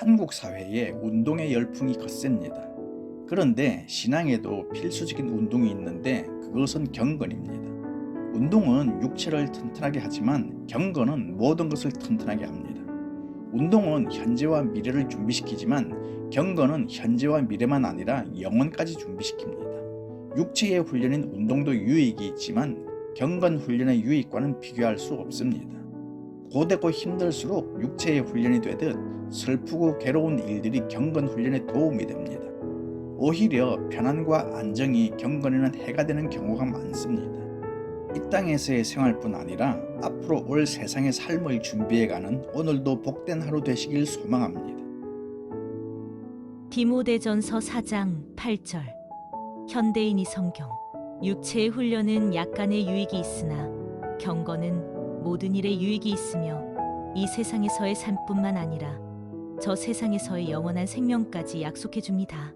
한국 사회에 운동의 열풍이 거셉니다. 그런데 신앙에도 필수적인 운동이 있는데 그것은 경건입니다. 운동은 육체를 튼튼하게 하지만 경건은 모든 것을 튼튼하게 합니다. 운동은 현재와 미래를 준비시키지만 경건은 현재와 미래만 아니라 영혼까지 준비시킵니다. 육체의 훈련인 운동도 유익이 있지만 경건 훈련의 유익과는 비교할 수 없습니다. 고되고 힘들수록 육체의 훈련이 되듯 슬프고 괴로운 일들이 경건 훈련에 도움이 됩니다. 오히려 편안과 안정이 경건에는 해가 되는 경우가 많습니다. 이 땅에서의 생활뿐 아니라 앞으로 올 세상의 삶을 준비해가는 오늘도 복된 하루 되시길 소망합니다. 디모데전서 4장 8절 현대인이 성경 육체의 훈련은 약간의 유익이 있으나 경건은 모든 일에 유익이 있으며 이 세상에서의 삶뿐만 아니라 저 세상에서의 영원한 생명까지 약속해 줍니다.